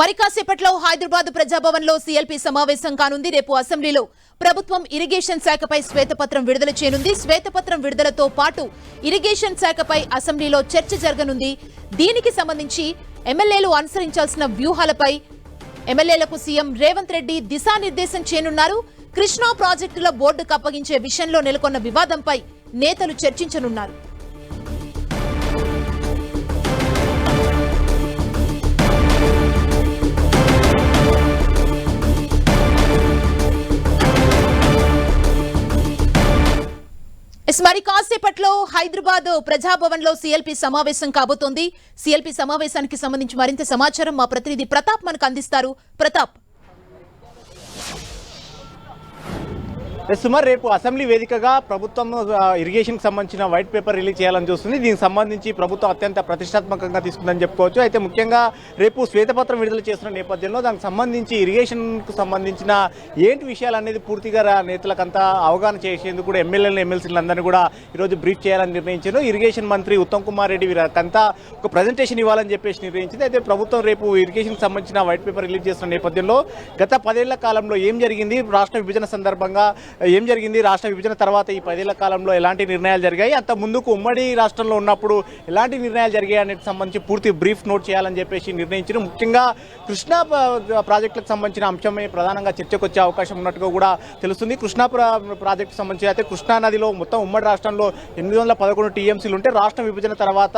మరి కాసేపట్లో హైదరాబాద్ ప్రజాభవన్లో సీఎల్పీ సమావేశం కానుంది. రేపు అసెంబ్లీలో ప్రభుత్వం ఇరిగేషన్ శాఖపై శ్వేతపత్రం విడుదల చేయనుంది. శ్వేతపత్రం విడుదలతో పాటు ఇరిగేషన్ శాఖపై అసెంబ్లీలో చర్చ జరగనుంది. దీనికి సంబంధించి ఎమ్మెల్యేలు అనుసరించాల్సిన వ్యూహాలపై ఎమ్మెల్యేలకు సీఎం రేవంత్ రెడ్డి దిశానిర్దేశం చేయనున్నారు. కృష్ణా ప్రాజెక్టుల బోర్డుకు అప్పగించే విషయంలో నెలకొన్న వివాదంపై నేతలు చర్చించనున్నారు. ఎస్ మరి కాసేపట్లో హైదరాబాద్ ప్రజాభవన్లో సీఎల్పీ సమావేశం కాబోతోంది. సిఎల్పి సమావేశానికి సంబంధించి మరింత సమాచారం మా ప్రతినిధి ప్రతాప్ మనకు అందిస్తారు. ప్రతాప్. సుమారు రేపు అసెంబ్లీ వేదికగా ప్రభుత్వం ఇరిగేషన్ ఇరిగేషన్కి సంబంధించిన వైట్ పేపర్ రిలీజ్ చేయాలని చూస్తుంది. దీనికి సంబంధించి ప్రభుత్వం అత్యంత ప్రతిష్టాత్మకంగా తీసుకుందని చెప్పుకోవచ్చు. అయితే ముఖ్యంగా రేపు శ్వేతపత్రం విడుదల చేస్తున్న నేపథ్యంలో దానికి సంబంధించి ఇరిగేషన్కు సంబంధించిన ఏంటి విషయాలు అనేది పూర్తిగా నేతలకంతా అవగాహన చేసేందుకు కూడా ఎమ్మెల్యేలు ఎమ్మెల్సీలందరినీ కూడా ఈరోజు బ్రీఫ్ చేయాలని నిర్ణయించారు. ఇరిగేషన్ మంత్రి ఉత్తమ్ కుమార్ రెడ్డి వీరికంతా ఒక ప్రజెంటేషన్ ఇవ్వాలని చెప్పేసి నిర్ణయించింది. అయితే ప్రభుత్వం రేపు ఇరిగేషన్కి సంబంధించిన వైట్ పేపర్ రిలీజ్ చేస్తున్న నేపథ్యంలో గత పదేళ్ళ కాలంలో ఏం జరిగింది? రాష్ట్ర విభజన సందర్భంగా ఏం జరిగింది? రాష్ట్ర విభజన తర్వాత ఈ పదేళ్ళ కాలంలో ఎలాంటి నిర్ణయాలు జరిగాయి? అంత ముందుకు ఉమ్మడి రాష్ట్రంలో ఉన్నప్పుడు ఎలాంటి నిర్ణయాలు జరిగాయి అనేది సంబంధించి పూర్తి బ్రీఫ్ నోట్ చేయాలని చెప్పేసి నిర్ణయించిన ముఖ్యంగా కృష్ణా ప్రాజెక్టులకు సంబంధించిన అంశమే ప్రధానంగా చర్చకు వచ్చే అవకాశం ఉన్నట్టుగా కూడా తెలుస్తుంది. కృష్ణా ప్రా- ప్రాజెక్టుకు సంబంధించి అయితే కృష్ణా నదిలో మొత్తం ఉమ్మడి రాష్ట్రంలో ఎనిమిది వందల పదకొండు టీఎంసీలు ఉంటే రాష్ట్ర విభజన తర్వాత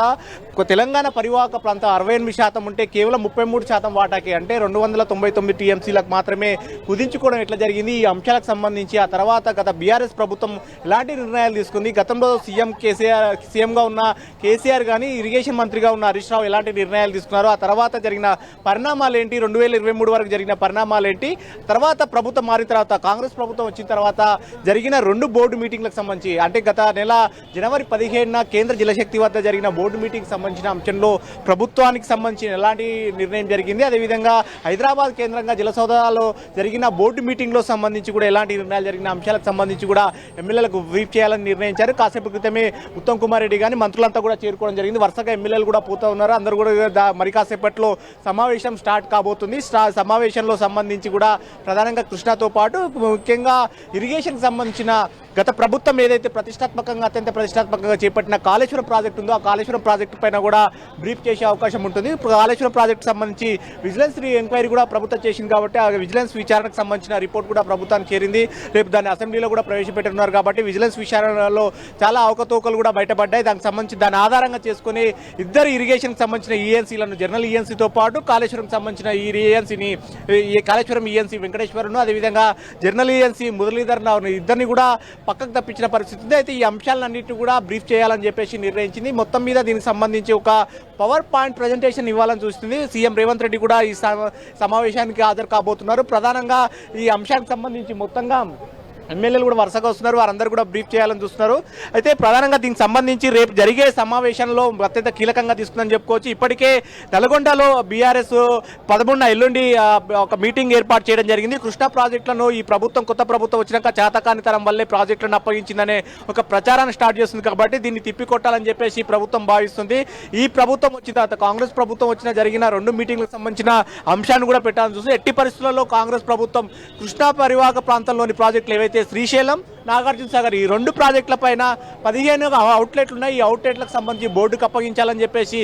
ఒక తెలంగాణ పరివాహక ప్రాంతం అరవై ఎనిమిది శాతం ఉంటే కేవలం ముప్పై మూడు శాతం వాటాకి అంటే రెండు వందల తొంభై తొమ్మిది టీఎంసీలకు మాత్రమే కుదించుకోవడం ఎట్లా జరిగింది? ఈ అంశాలకు సంబంధించి ఆ తర్వాత తర్వాత గత బీఆర్ఎస్ ప్రభుత్వం ఎలాంటి నిర్ణయాలు తీసుకుంది? గతంలో సీఎం కేసీఆర్ సీఎంగా ఉన్న కేసీఆర్ కానీ ఇరిగేషన్ మంత్రిగా ఉన్న హరీష్ రావు ఎలాంటి నిర్ణయాలు తీసుకున్నారు ఆ తర్వాత జరిగిన పరిణామాలు ఏంటి రెండు వేల ఇరవై మూడు వరకు జరిగిన పరిణామాలు ఏంటి తర్వాత ప్రభుత్వం మారిన తర్వాత కాంగ్రెస్ ప్రభుత్వం వచ్చిన తర్వాత జరిగిన రెండు బోర్డు మీటింగ్లకు సంబంధించి అంటే గత నెల జనవరి పదిహేడున కేంద్ర జలశక్తి వద్ద జరిగిన బోర్డు మీటింగ్ సంబంధించిన అంశంలో ప్రభుత్వానికి సంబంధించిన ఎలాంటి నిర్ణయం జరిగింది? అదేవిధంగా హైదరాబాద్ కేంద్రంగా జలసౌదాలో జరిగిన బోర్డు మీటింగ్లో సంబంధించి కూడా ఎలాంటి నిర్ణయాలు జరిగిన అంశాలకు సంబంధించి కూడా ఎమ్మెల్యేలకు బ్రీఫ్ చేయాలని నిర్ణయించారు. కాసేపు క్రితమే ఉత్తమ్ కుమార్ రెడ్డి కానీ మంత్రులంతా కూడా చేరుకోవడం జరిగింది. వరుసగా ఎమ్మెల్యేలు కూడా పోతూ ఉన్నారు. అందరూ కూడా దా- మరి కాసేపట్లో సమావేశం స్టార్ట్ కాబోతుంది. స్టా- సమావేశంలో సంబంధించి కూడా ప్రధానంగా కృష్ణాతో పాటు ముఖ్యంగా ఇరిగేషన్కి సంబంధించిన గత ప్రభుత్వం ఏదైతే ప్రతిష్టాత్మకంగా అత్యంత ప్రతిష్టాత్మకంగా చేపట్టిన కాళేశ్వరం ప్రాజెక్టు ఉందో ఆ కాళేశ్వరం ప్రాజెక్టు పైన కూడా బ్రీఫ్ చేసే అవకాశం ఉంటుంది. కాళేశ్వరం ప్రాజెక్టు సంబంధించి విజిలెన్స్ ఎంక్వైరీ కూడా ప్రభుత్వం చేసింది కాబట్టి ఆ విజిలెన్స్ విచారణకు సంబంధించిన రిపోర్ట్ కూడా ప్రభుత్వానికి చేరింది. రేపు దాన్ని అసెంబ్లీలో కూడా ప్రవేశపెట్టున్నారు కాబట్టి విజిలెన్స్ విచారణలో చాలా అవకతవకలు కూడా బయటపడ్డాయి. దానికి సంబంధించి దాని ఆధారంగా చేసుకుని ఇద్దరు ఇరిగేషన్కి సంబంధించిన ఈఎన్సీలను జనరల్ ఈఎన్సీతో పాటు కాళేశ్వరంకి సంబంధించిన ఈ ఈఎన్సీని ఈ కాళేశ్వరం ఈఎన్సీ వెంకటేశ్వరను అదేవిధంగా జనరల్ ఈఎన్సీ మురళీధర్ రావును ఇద్దరిని కూడా పక్కకు తప్పించిన పరిస్థితి ఉంది. అయితే ఈ అంశాలన్నింటినీ కూడా బ్రీఫ్ చేయాలని చెప్పేసి నిర్ణయించింది. మొత్తం మీద దీనికి సంబంధించి ఒక పవర్ పాయింట్ ప్రజెంటేషన్ ఇవ్వాలని చూస్తుంది. సీఎం రేవంత్ రెడ్డి కూడా ఈ సమావేశానికి హాజరు కాబోతున్నారు. ప్రధానంగా ఈ అంశానికి సంబంధించి మొత్తంగా ఎమ్మెల్యేలు కూడా వరుసగా వస్తున్నారు. వారందరూ కూడా బ్రీఫ్ చేయాలని చూస్తున్నారు. అయితే ప్రధానంగా దీనికి సంబంధించి రేపు జరిగే సమావేశంలో అత్యంత కీలకంగా తీసుకుందని చెప్పుకోవచ్చు. ఇప్పటికే నల్గొండలో బీఆర్ఎస్ పదమూడున ఎల్లుండి ఒక మీటింగ్ ఏర్పాటు చేయడం జరిగింది. కృష్ణా ప్రాజెక్టులను ఈ ప్రభుత్వం కొత్త ప్రభుత్వం వచ్చినాక చేతకాని తరం వల్లే ప్రాజెక్టులను అప్పగించిందనే ఒక ప్రచారాన్ని స్టార్ట్ చేస్తుంది కాబట్టి దీన్ని తిప్పికొట్టాలని చెప్పేసి ప్రభుత్వం భావిస్తుంది. ఈ ప్రభుత్వం వచ్చిన తర్వాత కాంగ్రెస్ ప్రభుత్వం వచ్చిన జరిగిన రెండు మీటింగ్లకు సంబంధించిన అంశాన్ని కూడా పెట్టాలని చూస్తుంది. ఎట్టి పరిస్థితుల్లో కాంగ్రెస్ ప్రభుత్వం కృష్ణా పరివాహక ప్రాంతంలోని ప్రాజెక్టులు ఏవైతే శ్రీశైలం నాగార్జున సాగర్ ఈ రెండు ప్రాజెక్టుల పైన పదిహేను అవుట్లెట్లు ఉన్నాయి. ఈ అవుట్లెట్లకు సంబంధించి బోర్డుకు అప్పగించాలని చెప్పేసి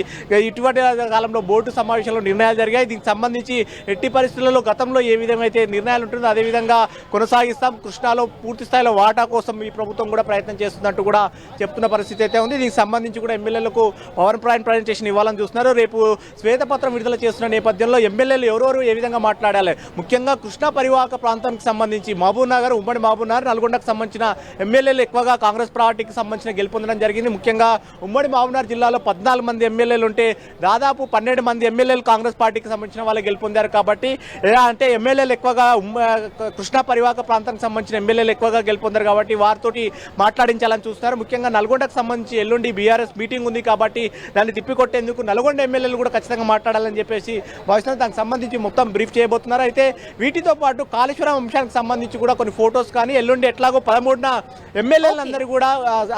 ఇటువంటి కాలంలో బోర్డు సమావేశంలో నిర్ణయాలు జరిగాయి. దీనికి సంబంధించి ఎట్టి పరిస్థితుల్లో గతంలో ఏ విధంగా అయితే నిర్ణయాలు ఉంటుందో అదేవిధంగా కొనసాగిస్తాం. కృష్ణాలో పూర్తి స్థాయిలో వాటా కోసం ఈ ప్రభుత్వం కూడా ప్రయత్నం చేస్తున్నట్టు కూడా చెప్తున్న పరిస్థితి అయితే ఉంది. దీనికి సంబంధించి కూడా ఎమ్మెల్యేలకు పవర్ పాయింట్ ప్రజెంటేషన్ ఇవ్వాలని చూస్తున్నారు. రేపు శ్వేతపత్రం విడుదల చేస్తున్న నేపథ్యంలో ఎమ్మెల్యేలు ఎవరెవరు ఏ విధంగా మాట్లాడాలి? ముఖ్యంగా కృష్ణా పరివాహక ప్రాంతానికి సంబంధించి మహబూబ్ నగర్ ఉమ్మడి మహబూబ్ నగర్ నల్గొండకు సంబంధించిన ఎమ్మెల్యేలు ఎక్కువగా కాంగ్రెస్ పార్టీకి సంబంధించిన గెలుపొందడం జరిగింది. ముఖ్యంగా ఉమ్మడి మామనార్ జిల్లాలో పద్నాలుగు మంది ఎమ్మెల్యేలు ఉంటే దాదాపు పన్నెండు మంది ఎమ్మెల్యేలు కాంగ్రెస్ పార్టీకి సంబంధించిన వాళ్ళు గెలుపొందారు కాబట్టి అంటే ఎమ్మెల్యేలు ఎక్కువగా కృష్ణా పరివాహక ప్రాంతానికి సంబంధించిన ఎమ్మెల్యేలు ఎక్కువగా గెలుపొందారు కాబట్టి వారితోటి మాట్లాడించాలని చూస్తున్నారు ముఖ్యంగా నల్గొండకు సంబంధించి ఎల్లుండి బీఆర్ఎస్ మీటింగ్ ఉంది కాబట్టి దాన్ని తిప్పికొట్టేందుకు నల్గొండ ఎమ్మెల్యేలు కూడా ఖచ్చితంగా మాట్లాడాలని చెప్పేసి భవిష్యత్తు దానికి సంబంధించి మొత్తం బ్రీఫ్ చేయబోతున్నారు. అయితే వీటితో పాటు కాళేశ్వరం అంశానికి సంబంధించి కూడా కొన్ని ఫొటోస్ కానీ ఎల్లుండి ఎట్లాగో పదమూడు పదమూడున ఎమ్మెల్యేలందరూ కూడా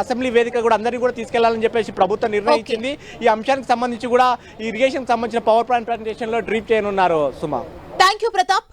అసెంబ్లీ వేదిక కూడా అందరినీ కూడా తీసుకెళ్ళాలని చెప్పేసి ప్రభుత్వం నిర్ణయించింది. ఈ అంశానికి సంబంధించి కూడా ఈ ఇరిగేషన్ సంబంధించిన పవర్ ప్లాంట్ ప్రజెంటేషన్లో డ్రీప్ చేయనున్నారు సుమా. Thank you Pratap.